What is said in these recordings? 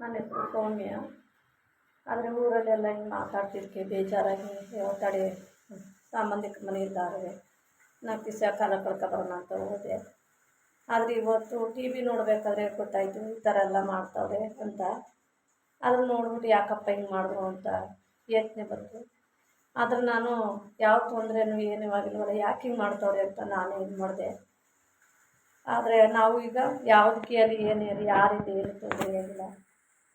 ನನ್ನ ಹೆಸರು ಸೌಮ್ಯ ಆದರೆ ಊರಲ್ಲೆಲ್ಲ ಹಿಂಗೆ ಮಾತಾಡ್ತಿದ್ದಕ್ಕೆ ಬೇಜಾರಾಗಿ ತಡಿ ಮನೆ ಇದ್ದಾರೆ. ನಾಲ್ಕು ದಿವಸ ಕಾಲ ಕಳ್ಕೊಬರೋಣ ಅಂತ ಹೋದೆ. ಆದರೆ ಇವತ್ತು ಟಿ ವಿ ನೋಡಬೇಕಾದ್ರೆ ಗೊತ್ತಾಯಿತು, ಈ ಥರ ಎಲ್ಲ ಮಾಡ್ತಾವ್ರೆ ಅಂತ. ಅದನ್ನು ನೋಡ್ಬಿಟ್ಟು ಯಾಕಪ್ಪ ಹಿಂಗೆ ಮಾಡಿದ್ರು ಅಂತ ಯೋಚನೆ ಬಂತು. ಆದರೆ ನಾನು ಯಾವ ತೊಂದರೆನೂ ಏನೂ ಆಗಿಲ್ವಲ್ಲ, ಯಾಕೆ ಹಿಂಗೆ ಮಾಡ್ತಾವ್ರೆ ಅಂತ ನಾನು ಇದು ಮಾಡಿದೆ. ಆದರೆ ನಾವು ಈಗ ಯಾವುದಕ್ಕೆ ಅಲ್ಲಿ ಏನೇ ಯಾರಿಂದ ಏನು ತೊಂದರೆ ಆಗಿಲ್ಲ.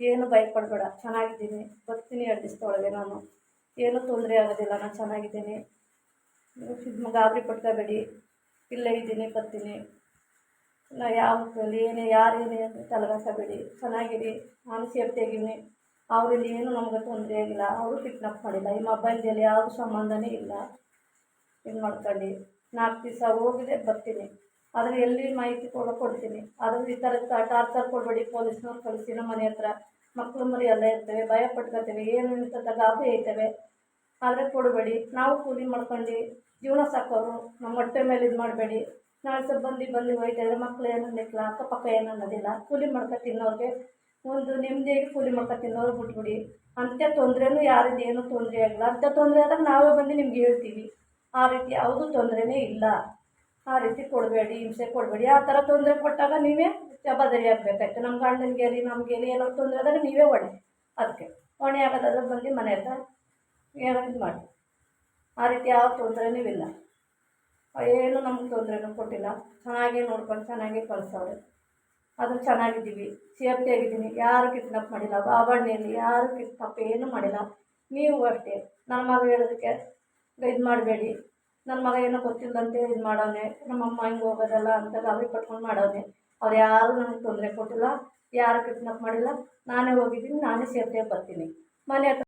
ಏನು ಭಯಪಡಬೇಡ, ಚೆನ್ನಾಗಿದ್ದೀನಿ. ಬರ್ತೀನಿ ಎರಡು ದಿವಸದೊಳಗೆ ನಾನು. ಏನೂ ತೊಂದರೆ ಆಗೋದಿಲ್ಲ, ನಾನು ಚೆನ್ನಾಗಿದ್ದೀನಿ. ನೀವು ಗಾಬರಿ ಪಡ್ಕೋಬೇಡಿ. ಇಲ್ಲೇ ಇದ್ದೀನಿ, ಬರ್ತೀನಿ. ನಾ ಯಾವ ಏನೇ ಯಾರೇನೇ ತಲೆಗಾಸಬೇಡಿ ಚೆನ್ನಾಗಿರಿ, ನಾನು ಸೇಫ್ಟಿಯಾಗಿದ್ದೀನಿ ಅವರಿಂದ ಏನೂ ನಮ್ಗೆ ತೊಂದರೆ ಆಗಿಲ್ಲ, ಅವರು ಕಿಡ್ನಾಪ್ ಮಾಡಿಲ್ಲ. ಈ ಮೊಬೈಲ್ದಲ್ಲಿ ಯಾವುದು ಸಂಬಂಧನೇ ಇಲ್ಲ. ಇದು ಮಾಡ್ಕೊಂಡು ನಾಲ್ಕು ದಿವಸ ಹೋಗಿದೆ, ಬರ್ತೀನಿ. ಆದರೆ ಎಲ್ಲಿ ಮಾಹಿತಿ ಕೊಡ ಕೊಡ್ತೀನಿ. ಆದರೆ ಈ ಥರ ಟಾರ್ಚರ್ ಕೊಡಬೇಡಿ, ಪೊಲೀಸ್ನವ್ರು ಕಳಿಸಿ ಮನೆ ಹತ್ರ. ಮಕ್ಕಳು ಮರಿ ಎಲ್ಲ ಇರ್ತವೆ, ಭಯ ಪಟ್ಕೋತೇವೆ, ಏನು ಅಂತ ಗಾಬರಿ ಐತವೆ. ಆದರೆ ಕೊಡಬೇಡಿ. ನಾವು ಕೂಲಿ ಮಾಡ್ಕೊಂಡು ಜೀವನ ಸಾಕೋರು, ನಮ್ಮ ಹೊಟ್ಟೆ ಮೇಲೆ ಇದು ಮಾಡಬೇಡಿ. ನಾಳೆ ಸ್ವಲ್ಪ ಬಂದು ಬಂದು ಮಕ್ಳು ಏನು ಅನ್ನಿಕ್ಲ ಅಕ್ಕಪಕ್ಕ ಏನು ಅನ್ನೋದಿಲ್ಲ ಕೂಲಿ ಮಾಡ್ಕೊ ತಿನ್ನೋರಿಗೆ ಒಂದು ನೆಮ್ಮದಿಯಾಗಿ ಕೂಲಿ ಮಾಡ್ಕೊ ತಿನ್ನೋರು ಬಿಟ್ಬಿಡಿ. ಅಂತ ತೊಂದರೆನೂ ಯಾರಿಂದ ಏನೂ ತೊಂದರೆ ಆಗಲ್ಲ ಅಂಥ ತೊಂದರೆ ಆದಾಗ ನಾವೇ ಬಂದು ನಿಮ್ಗೆ ಹೇಳ್ತೀವಿ. ಆ ರೀತಿ ಯಾವುದೂ ತೊಂದರೆನೇ ಇಲ್ಲ. ಆ ರೀತಿ ಕೊಡಬೇಡಿ, ಹಿಂಸೆ ಕೊಡಬೇಡಿ. ಆ ಥರ ತೊಂದರೆ ಕೊಟ್ಟಾಗ ನೀವೇ ಜವಾಬ್ದಾರಿ ಆಗಬೇಕಾಯ್ತು. ನಮ್ಮ ಗಂಡನಿಗೆ ಆಗಲಿ ನಮಗೆ ಆಗಲಿ ಏನೋ ತೊಂದರೆ ಆದಾಗ ನೀವೇ ಹೊಣೆ ಅದಕ್ಕೆ ಹೊಣೆ ಆಗೋದಾದ್ರೆ ಬಂದು ಮನೆ ಹತ್ರ ಇದು ಮಾಡಿ. ಆ ರೀತಿ ಯಾವ ತೊಂದರೆನೂ ಇಲ್ಲ. ಏನು ನಮ್ಗೆ ತೊಂದರೆನೂ ಕೊಟ್ಟಿಲ್ಲ. ಚೆನ್ನಾಗೇ ನೋಡ್ಕೊಂಡು ಚೆನ್ನಾಗೇ ಕಳ್ಸವ್ರೆ. ಅದು ಚೆನ್ನಾಗಿದ್ದೀವಿ. ಸೇಫ್ಟಿಯಾಗಿದ್ದೀನಿ ಯಾರು ಕಿಡ್ನಾಪ್ ಮಾಡಿಲ್ಲ. ಬಾಬಣ್ಣೆಯಲ್ಲಿ ಯಾರು ಕಿಡ್ನಾಪ್ ಏನೂ ಮಾಡಿಲ್ಲ. ನೀವು ಅಷ್ಟೇ. ನನ್ನ ಮಗ ಹೇಳೋದಕ್ಕೆ ಇದು ಮಾಡಬೇಡಿ. ನನ್ನ ಮಗ ಏನೋ ಗೊತ್ತಿಲ್ಲದಂತೆ ಇದು ಮಾಡವನೆ ನಮ್ಮಮ್ಮ ಹಿಂಗೆ ಹೋಗೋದಲ್ಲ ಅಂತ ಗಾಬರಿ ಪಟ್ಕೊಂಡು ಮಾಡವನೆ ಅವ್ರು ಯಾರೂ ನನಗೆ ತೊಂದರೆ ಕೊಟ್ಟಿಲ್ಲ, ಯಾರು ಕಿಟ್ನಪ್ ಮಾಡಿಲ್ಲ, ನಾನೇ ಹೋಗಿದ್ದೀನಿ, ನಾನೇ ಸೇಫ್ಟಿಯಾಗಿ ಬರ್ತೀನಿ. ಮನೆ ಹತ್ರ